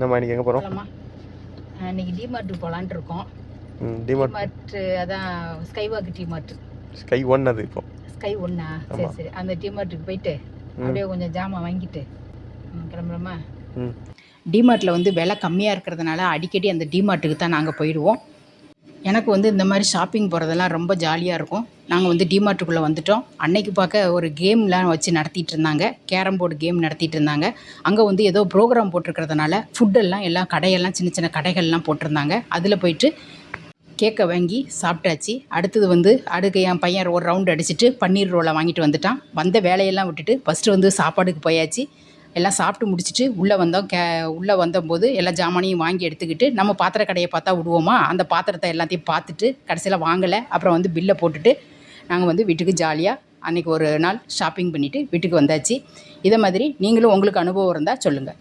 நம்ம இன்னைக்கு எங்கே போகிறோம் இன்னைக்கு டிமார்ட் போகலான்ட்டு இருக்கோம். டிமார்ட் டிமார்ட் அதான் ஸ்கைவாக் டிமார்ட் ஸ்கை ஒன் அது இப்போ. ஸ்கை ஒன்னா சரி. சரி. அந்த டிமார்ட்டுக்கு போயிட்டு. அப்படியே கொஞ்சம் ஜாமான் வாங்கிட்டு கிளம்புறோமா? டிமார்ட்டில் வந்து விலை கம்மியாக இருக்கிறதுனால அடிக்கடி அந்த டிமார்ட்டுக்கு தான் நாங்கள் போயிடுவோம். எனக்கு வந்து இந்த மாதிரி ஷாப்பிங் போகிறதெல்லாம் ரொம்ப ஜாலியாக இருக்கும். நாங்கள் வந்து டிமார்ட்டுக்குள்ளே வந்துட்டோம். அன்னைக்கு பார்க்க ஒரு கேம்லாம் வச்சு நடத்திட்டு இருந்தாங்க. கேரம் போர்டு கேம் நடத்திட்டு இருந்தாங்க. அங்கே வந்து ஏதோ ப்ரோக்ராம் போட்டிருக்கிறதுனால ஃபுட்டெல்லாம் எல்லாம் கடையெல்லாம் சின்ன சின்ன கடைகள்லாம் போட்டிருந்தாங்க. அதில் போயிட்டு கேக்கை வாங்கி சாப்பிட்டாச்சு. அடுத்தது வந்து அடுக்கு என் பையன் ஒரு ரவுண்ட் அடிச்சுட்டு பன்னீர் ரோலை வாங்கிட்டு வந்துட்டான். வந்த வேலையெல்லாம் விட்டுட்டு ஃபஸ்ட்டு வந்து சாப்பாடுக்கு போயாச்சு. எல்லாம் சாப்பிட்டு முடிச்சுட்டு உள்ளே வந்தோம். கே உள்ளே வந்தபோது எல்லா ஜாமானையும் வாங்கி எடுத்துக்கிட்டு நம்ம பாத்திர கடையை பார்த்தா விடுவோமா? அந்த பாத்திரத்தை எல்லாத்தையும் பார்த்துட்டு கடைசியில் வாங்கலை. அப்புறம் வந்து பில்லை போட்டுட்டு நாங்கள் வந்து வீட்டுக்கு ஜாலியாக அன்றைக்கி ஒரு நாள் ஷாப்பிங் பண்ணிவிட்டு வீட்டுக்கு வந்தாச்சு. இதை மாதிரி நீங்களும் உங்களுக்கு அனுபவம் இருந்தால் சொல்லுங்கள்